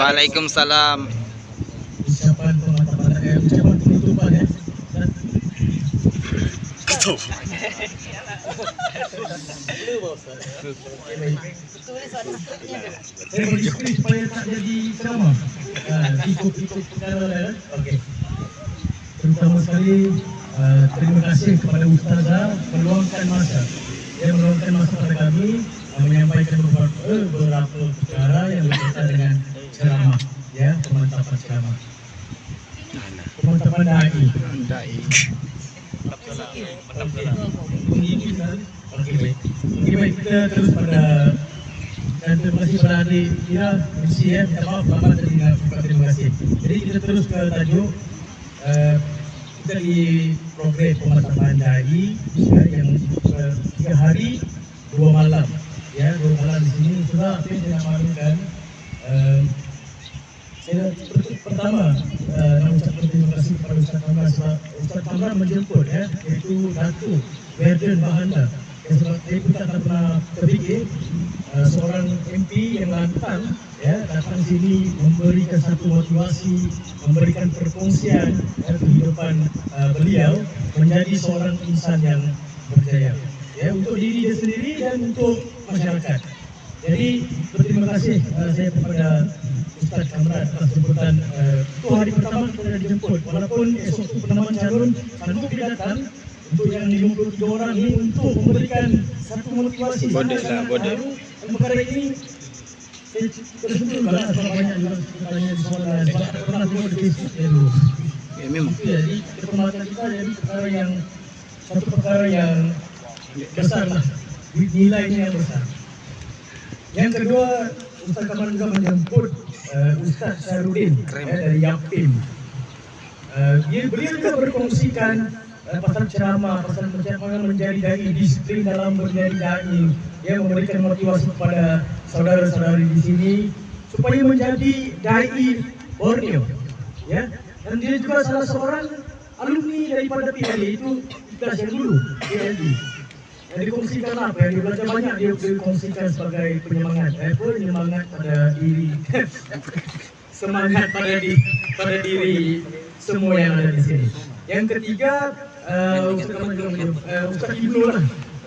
Waalaikumsalam. Ucapan pemantauan eh, ucapan penutupan ya. Okey. Terutama sekali terima kasih kepada Ustazah meluangkan masa. Dia meluangkan masa pada kami menyampaikan beberapa, perkara yang berkaitan dengan ceramah. Ya, pemantapan ceramah. Pemantapan da'i. Okey baik. Okey baik kita terus pada dan terima kasih kepada adik Ira MC ya. Minta maaf lama tadi ucapkan terima kasih. Jadi kita terus ke tajuk uh, kita di program pemantapan dai ya, yang uh, tiga hari dua malam ya malam di sini. Sudah saya maklumkan uh, saya per- pertama uh, nak ucapkan terima kasih kepada Ustaz Kamran sebab Ustaz Kamran menjemput ya iaitu Datuk Verden Bahanda yang sebab saya pun tak pernah terfikir uh, seorang MP yang lantang ya datang sini memberikan satu motivasi memberikan perkongsian ya, kehidupan uh, beliau menjadi seorang insan yang berjaya. Ya untuk diri dia sendiri dan untuk masyarakat. Jadi berterima kasih uh, saya kepada Ustaz Kamran atas jemputan uh, itu hari pertama kita dijemput. Walaupun esok tu penamaan calon sanggup dia datang untuk yang 53 orang ini untuk memberikan satu motivasi. Sangat- lah. Dan perkara ini saya tersentuh. Lah sebab banyak juga tanya di soalan sebab tak pernah tengok di Facebook dulu. Ya memang. itu jadi kepermatan kita jadi perkara yang satu perkara yang besar lah nilainya yang besar. Yang kedua Ustaz Kamal juga menjemput uh, Ustaz Syarudin eh, dari Yapim. Uh, dia beliau juga berkongsikan uh, pasal ceramah pasal bagaimana menjadi dai disiplin dalam menjadi dai dia memberikan motivasi kepada saudara-saudari di sini supaya menjadi dai Borneo ya. Dan dia juga salah seorang alumni daripada PLD itu kelas yang dulu PLD yang dikongsikan apa yang dia belajar banyak dia dikongsikan sebagai penyemangat. Eh, penyemangat pada diri? Semangat pada di pada diri semua yang ada di sini. Yang ketiga uh, Ustaz menyebut uh, Ustaz Ibnu lah.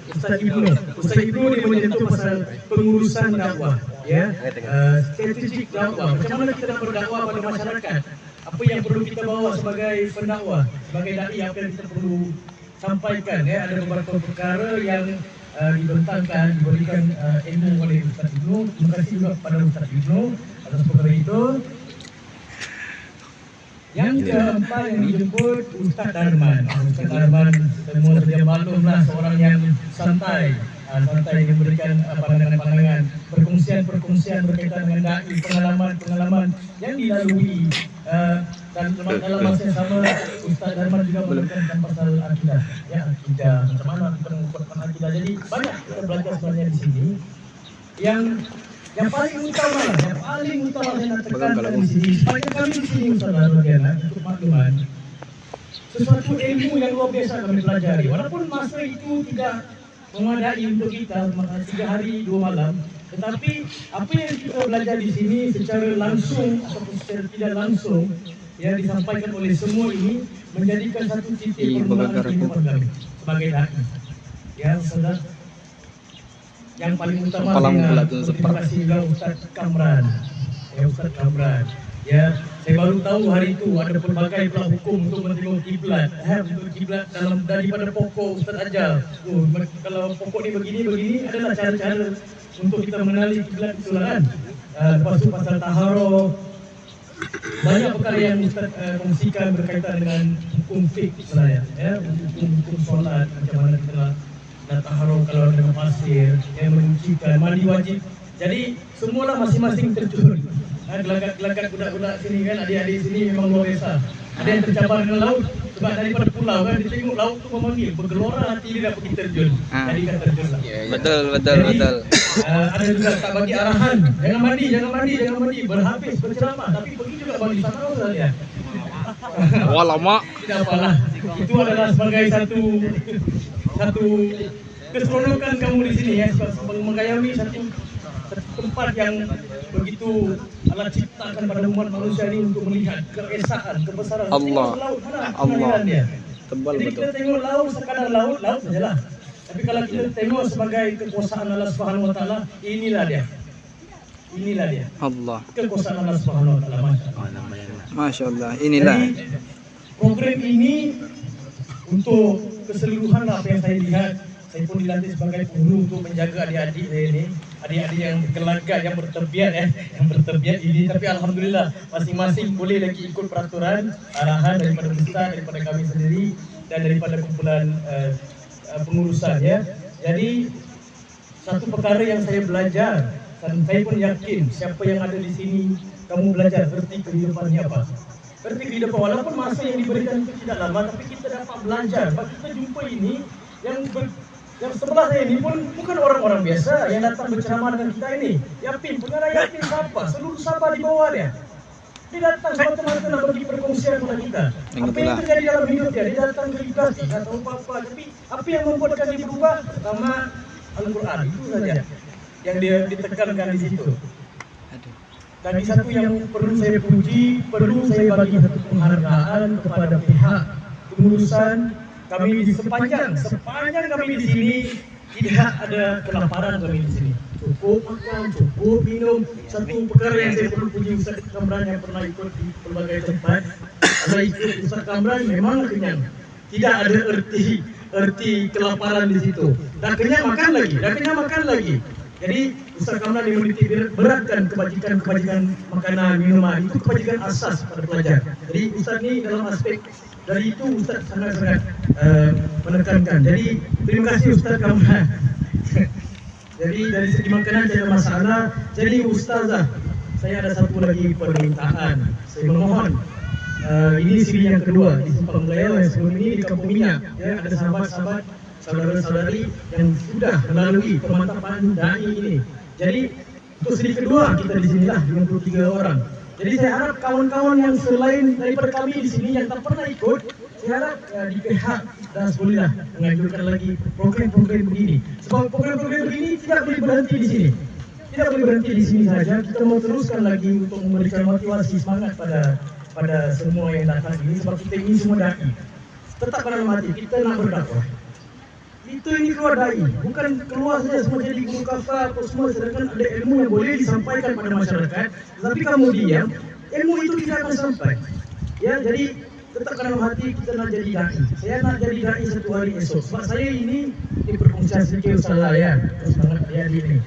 Ustaz Ibnu. Ustaz Ibnu. Dia menyentuh pasal pengurusan dakwah ya. Uh, strategik dakwah. Macam mana kita nak berdakwah pada masyarakat? Apa yang perlu kita bawa sebagai pendakwah? Sebagai dai apa yang kita perlu sampaikan ya. Ada beberapa perkara yang uh, dibentangkan diberikan uh, ilmu oleh Ustaz Ibnu. Terima kasih juga kepada Ustaz Ibnu. Atas perkara itu. Yang keempat yang dijemput Ustaz Darman. Ustaz Darman semua sedia maklum lah seorang yang santai. Ah, santai memberikan ah, pandangan-pandangan, perkongsian-perkongsian berkaitan dengan pengalaman-pengalaman yang dilalui ah, dan dalam dalam masa yang sama Ustaz Darman juga menekankan pasal akidah. Ya, akidah. Macam mana kita mengukuhkan akidah. Jadi banyak kita belajar sebenarnya di sini. Yang yang paling utama yang paling utama saya nak tekankan di sini, supaya kami di sini Ustaz Darman untuk makluman, sesuatu ilmu yang luar biasa kami pelajari. Walaupun masa itu tidak memadai untuk kita tiga hari dua malam, tetapi apa yang kita belajar di sini secara langsung ataupun secara tidak langsung yang disampaikan oleh semua ini menjadikan satu titik permulaan kehidupan kami sebagai dai. Ya, saudara. Yang paling utama Palang dengan terima kasih juga Ustaz Kamran. Ya, Ustaz Kamran. Ya, saya baru tahu hari itu ada pelbagai pula hukum untuk menengok kiblat. Eh, untuk kiblat dalam daripada pokok Ustaz ajar. Oh, kalau pokok ni begini begini adalah cara-cara untuk kita mengenali kiblat itu lah kan. Uh, lepas tu pasal taharoh, banyak perkara yang Ustaz uh, kongsikan berkaitan dengan hukum fiqh sebenarnya ya hukum hukum solat macam mana kita nak taharum kalau dengan pasir yang menyucikan mandi wajib jadi semualah masing-masing terjun ha, gelagat-gelagat budak-budak sini kan adik-adik sini memang luar biasa ada yang tercabar dengan laut sebab daripada pulau kan dia tengok laut tu memanggil bergelora hati dia dah pergi terjun Ah. jadi kan terjun lah Betul betul Jadi, betul. Uh, ada juga tak bagi arahan. Jangan mandi, jangan mandi, jangan mandi. Berhabis berceramah. Tapi pergi juga mandi sama orang dia. Wah lama. Tidak apalah. Itu adalah sebagai satu satu keseronokan kamu di sini ya. Sebab satu tempat yang begitu Allah ciptakan pada umat manusia ini untuk melihat keesaan, kebesaran. Allah. Laut, mana Allah. Tebal Jadi betul. kita tengok laut sekadar laut, laut sajalah. Tapi kalau kita tengok sebagai kekuasaan Allah Subhanahu Wa Taala, inilah dia. Inilah dia. Allah. Kekuasaan Allah Subhanahu Wa Taala. Masya Allah. Inilah. Jadi, program ini untuk keseluruhan apa yang saya lihat, saya pun dilantik sebagai penghulu untuk menjaga adik-adik saya ini, adik-adik yang berkelagat, yang berterbiat eh, yang berterbiat ini. Tapi alhamdulillah masing-masing boleh lagi ikut peraturan, arahan daripada ustaz, daripada kami sendiri dan daripada kumpulan uh, pengurusan ya. Jadi satu perkara yang saya belajar dan saya pun yakin siapa yang ada di sini kamu belajar erti kehidupan ni apa. Erti kehidupan walaupun masa yang diberikan itu tidak lama tapi kita dapat belajar. Sebab kita jumpa ini yang ber, yang sebelah saya ini pun bukan orang-orang biasa yang datang berceramah dengan kita ini. Yapin, pengarah Yapin siapa? Seluruh Sabah di bawah dia. Dia datang semata-mata nak bagi perkongsian kepada kita. Apa yang terjadi dalam hidup dia, dia datang ke dia tak tahu apa-apa. Tapi apa yang membuatkan dia berubah? Pertama, Al-Quran. Itu saja yang dia ditekankan di situ. Dan di satu yang perlu saya puji, perlu saya bagi satu penghargaan kepada pihak pengurusan kami sepanjang sepanjang kami di sini tidak ada kelaparan kami di sini. Cukup makan, cukup minum. Satu perkara yang saya perlu puji Ustaz Kamran yang pernah ikut di pelbagai tempat. Ada ikut Ustaz Kamran memang kenyang. Tidak ada erti erti kelaparan di situ. Dan kenyang makan lagi, dan kenyang makan lagi. Jadi Ustaz Kamran yang menitik beratkan kebajikan-kebajikan makanan, minuman itu kebajikan asas pada pelajar. Jadi Ustaz ni dalam aspek dari itu Ustaz sangat-sangat uh, menekankan. Jadi terima kasih Ustaz Kamran. Jadi dari segi makanan tidak masalah. Jadi Ustazah, saya ada satu lagi permintaan. Saya memohon Uh, ini siri yang kedua di Simpang Melayu yang sebelum ini di Kampung Minyak ya, ada sahabat-sahabat saudara-saudari yang sudah melalui pemantapan dai ini. Jadi untuk siri kedua kita di sinilah dengan 23 orang. Jadi saya harap kawan-kawan yang selain daripada kami di sini yang tak pernah ikut, saya harap uh, di pihak dan bolehlah mengajukan lagi program-program begini. Sebab program-program begini tidak boleh berhenti di sini. Tidak boleh berhenti di sini saja. Kita mau teruskan lagi untuk memberikan motivasi semangat pada pada semua yang datang ini sebab kita ini semua dai. Tetap dalam hati kita nak berdakwah. Itu ini keluar dai, bukan keluar saja semua jadi guru kafar atau semua sedangkan ada ilmu yang boleh disampaikan pada masyarakat, tapi kamu diam, ilmu itu tidak akan sampai. Ya, jadi tetap dalam hati kita nak jadi dai. Saya nak jadi dai satu hari esok. Sebab saya ini di perkongsian sedikit Ustaz Layan, semangat dia ini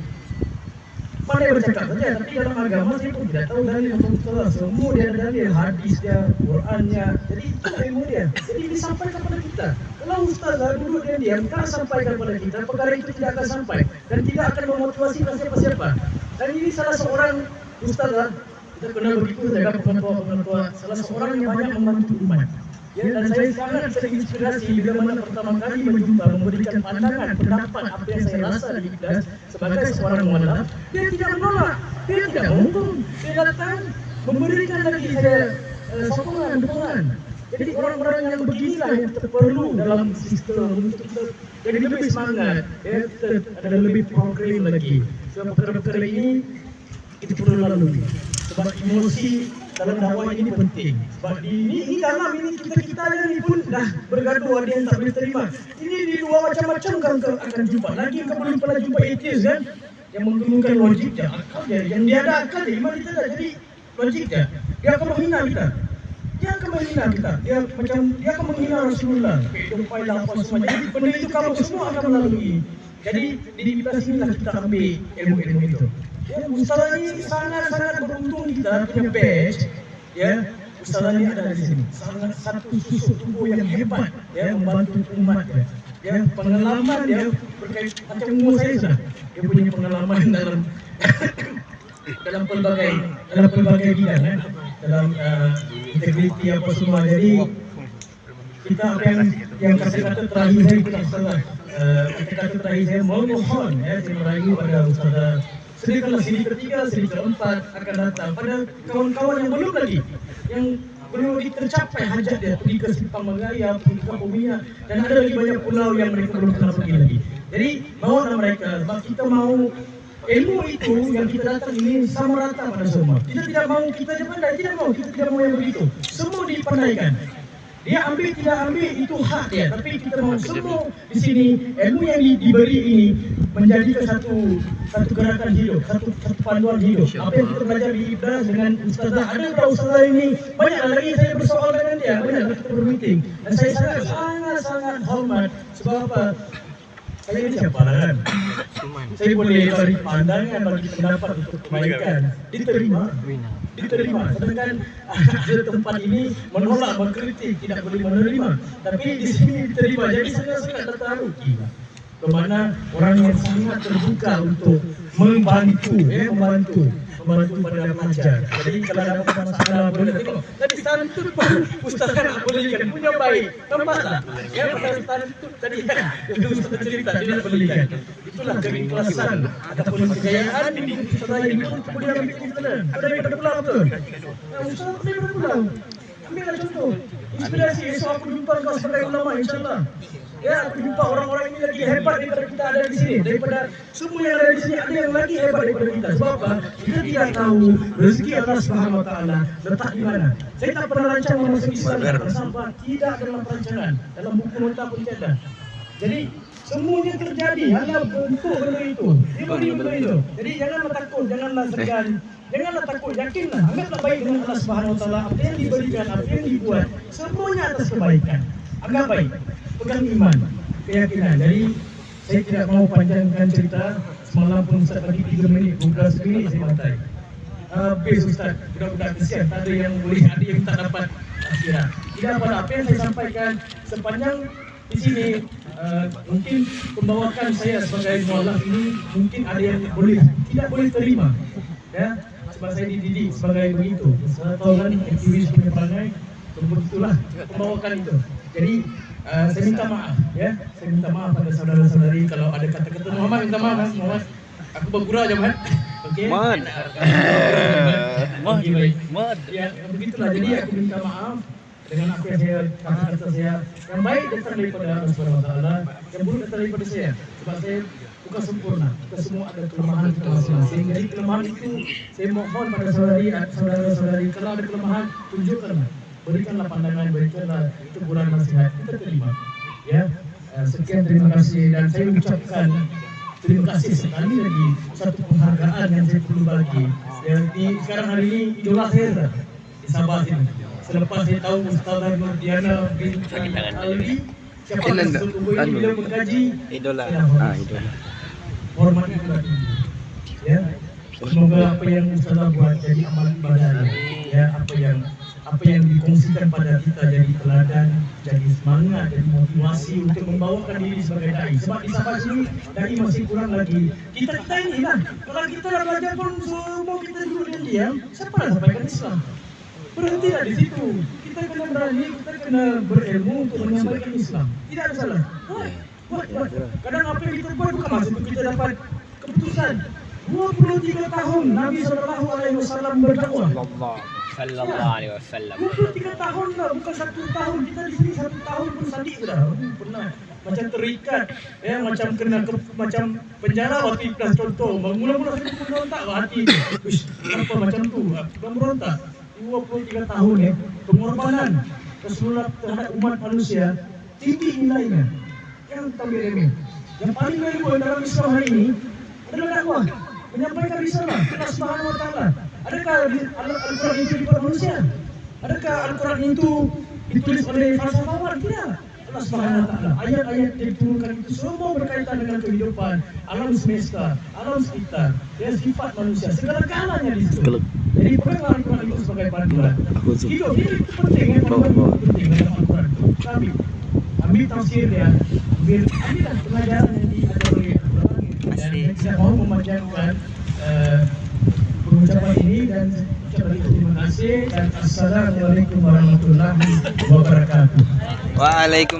pandai bercakap saja tapi dalam agama saya pun tidak tahu dalil betul semua dia ada dalil hadis dia Qurannya jadi itu ilmu dia jadi disampaikan kepada kita. Kalau ustaz duduk dan diam kan sampaikan kepada kita perkara itu tidak akan sampai dan tidak akan memotivasi siapa-siapa. Dan ini salah seorang ustaz lah. Kita pernah begitu jaga pengetua-pengetua salah seorang yang banyak membantu umat Ya, dan saya sangat terinspirasi bila mana pertama kali berjumpa memberikan pandangan, pendapat apa yang saya rasa di kelas sebagai seorang mualaf, dia tidak menolak, dia tidak ngomong, dia datang memberikan lagi saya uh, sokongan, dukungan. Jadi orang-orang yang beginilah yang perlu dalam sistem untuk kita jadi lebih semangat, ya, kita ada lebih program lagi. Sebab perkara-perkara ini kita perlu lalui. Sebab emosi dalam dakwah ini penting. Sebab di ini, ini dalam ini kita kita ini pun dah bergaduh ada yang tak boleh terima. Ini di luar macam-macam kan akan jumpa. Lagi kau belum pernah jumpa atheist kan? Yang menggunakan logik dia, akal. Yang dia ada akal iman kita dah jadi logik dia. Dia akan menghina kita. Dia akan menghina kita. Dia macam dia akan menghina Rasulullah. Jumpai lah semua. Jadi benda itu kamu semua akan melalui. Jadi di kita sinilah kita ambil ilmu-ilmu itu. Ya, Ustazah ini sangat-sangat beruntung kita punya batch. Ya, Ustazah ini ada di sini. Sangat satu susuk tubuh yang hebat. Ya, membantu umat. Ya, ya pengalaman dia berkait macam umur saya sudah. Dia punya pengalaman dalam dalam pelbagai dalam pelbagai bidang ya. dalam uh, integriti apa semua jadi kita apa yang yang kata-kata terakhir saya kita salah uh, kata-kata terakhir saya mohon ya saya merayu pada Ustazah sedikitlah sini ketiga, sini keempat akan datang pada kawan-kawan yang belum lagi yang belum tercapai hajat dia pergi ke Simpang Mengaya, pergi ke Bumia dan ada lagi banyak pulau yang mereka belum pernah pergi lagi. Jadi bawa mereka sebab kita mau ilmu itu yang kita datang ini sama rata pada semua. Kita tidak mahu kita je pandai, tidak mahu kita tidak mahu yang begitu. Semua dipandaikan. Dia ambil tidak ambil. Itu hak dia, tapi kita mahu semua di sini ilmu yang di- diberi ini menjadikan satu satu gerakan hidup, satu satu panduan hidup. Apa yang kita belajar di Ibras dengan ustazah, ada beberapa ustazah ini? Banyak lagi saya bersoal dengan dia, banyak lagi kita bermeeting dan saya sangat sangat sangat hormat sebab apa? Saya ini siapa lah kan? Saya boleh beri pandangan bagi pendapat untuk kebaikan. Diterima. Diterima. Sedangkan ada tempat ini menolak, mengkritik, tidak boleh menerima. Tapi di sini diterima. Jadi saya sangat tertarik. Kemana orang yang sangat terbuka untuk membantu, eh, membantu membantu pada pelajar. Jadi kalau ada masalah boleh tengok. Tadi santun pun Ustaz kan bolehkan punya baik. Nampak tak? Ya pasal santun tadi kan itu Ustaz cerita dia nak belikan. Itulah keikhlasan ataupun kejayaan ini Ustaz ini boleh ambil kita. Ada daripada pulau betul. Ya, Ustaz boleh daripada pulau. Ambillah contoh. Inspirasi esok aku jumpa kau sebagai ulama insyaAllah. Ya, aku jumpa orang-orang ini lagi hebat daripada kita ada di sini. Daripada semua yang ada di sini ada yang lagi hebat daripada kita. Sebab apa? Kita tidak tahu rezeki Allah Subhanahu Wa Taala letak di mana. Saya tak pernah rancang masuk Islam sampai tidak dalam perancangan dalam buku nota pun tiada. Jadi semuanya terjadi hanya bentuk benda itu. Dia beri benda itu. Jadi janganlah takut, janganlah segan. Janganlah takut, yakinlah. Anggaplah baik dengan Allah Subhanahu Wa Taala. Apa yang diberikan, apa yang dibuat, semuanya atas kebaikan. Anggap baik. Pegang iman, keyakinan. Jadi saya tidak mau panjangkan cerita. Semalam pun Ustaz bagi 3 minit, bukan seminit saya bantai. Habis Ustaz, budak-budak kesian. Tak ada yang boleh, ada yang tak dapat akhirat. Tidak apa apa yang saya sampaikan sepanjang di sini uh, mungkin pembawakan saya sebagai mualaf ini mungkin ada yang boleh tidak boleh terima ya sebab saya dididik sebagai begitu. Tahu kan aktivis punya perangai begitulah pembawakan itu. Jadi uh, saya minta maaf ya. Saya minta maaf pada saudara-saudari kalau ada kata-kata. Muhammad minta maaf kan Muhammad. Aku bergurau je Muhammad. Okey? Muhammad. Okey, baik. Ya, begitulah. Jadi aku minta maaf dengan apa yang saya kata-kata saya yang baik datang daripada Allah Subhanahu Wa Taala, yang buruk datang daripada saya. Sebab saya bukan sempurna. Kita semua ada kelemahan kita masing-masing. Jadi kelemahan itu saya mohon pada saudari, saudara-saudari kalau ada kelemahan tunjukkanlah. Berikanlah pandangan, berikanlah teguran nasihat. Kita terima. Ya. Eh, Sekian terima kasih dan saya ucapkan terima kasih sekali lagi satu penghargaan yang saya perlu bagi yang di sekarang hari ini idola saya Ustaz, di Sabah sini selepas saya tahu Ustazah Nurdiana bin Alwi siapa yang sesungguhnya beliau mengkaji Idola. Ah, idola. Juga tinggi ya semoga apa yang Ustazah buat jadi amal ibadah ya apa yang apa yang dikongsikan pada kita jadi teladan, jadi semangat, jadi motivasi untuk membawakan diri sebagai dai. Sebab di Sabah sini dai masih kurang lagi. Kita kita ini kan, kalau kita belajar pun semua kita duduk dan diam, siapa nak sampaikan Islam? Berhentilah di situ. Kita kena berani, kita kena berilmu untuk menyampaikan Islam. Tidak ada salah. Buat, buat, buat. Kadang apa yang kita buat bukan maksud kita dapat keputusan. 23 tahun Nabi Sallallahu Alaihi Wasallam berdakwah. sallallahu alaihi wasallam 23 tahun lah, bukan satu tahun. Kita di sini satu tahun pun sadik sudah. Pernah macam terikat, ya macam kena ke, macam penjara waktu ikhlas contoh. Mula-mula saya pun lah hati. Kenapa macam tu? Bukan berontak. 23 tahun ya, pengorbanan keseluruhan terhadap umat manusia tinggi nilainya. Yang tak boleh remeh. Yang paling valuable dalam Islam hari ini adalah dakwah. Menyampaikan risalah Allah Subhanahu wa taala. Adakah Al-Quran itu dibuat manusia? Adakah Al-Quran itu ditulis oleh falsafawan? Tidak. Allah Subhanahu wa taala. Ayat-ayat yang diturunkan itu semua berkaitan dengan kehidupan alam semesta, alam sekitar, ya sifat manusia, segala galanya di situ. Jadi peganglah Al-Quran itu sebagai panduan. Hidup hidup itu penting ya, Bawa, bawa. penting dalam Al-Quran. Ambil, ambil tafsirnya, ambillah pengajaran yang diajar oleh Al-Quran. Dan saya tidak mau memanjangkan pengucapan ini dan ucap lagi terima kasih dan assalamualaikum warahmatullahi wabarakatuh. Waalaikumsalam.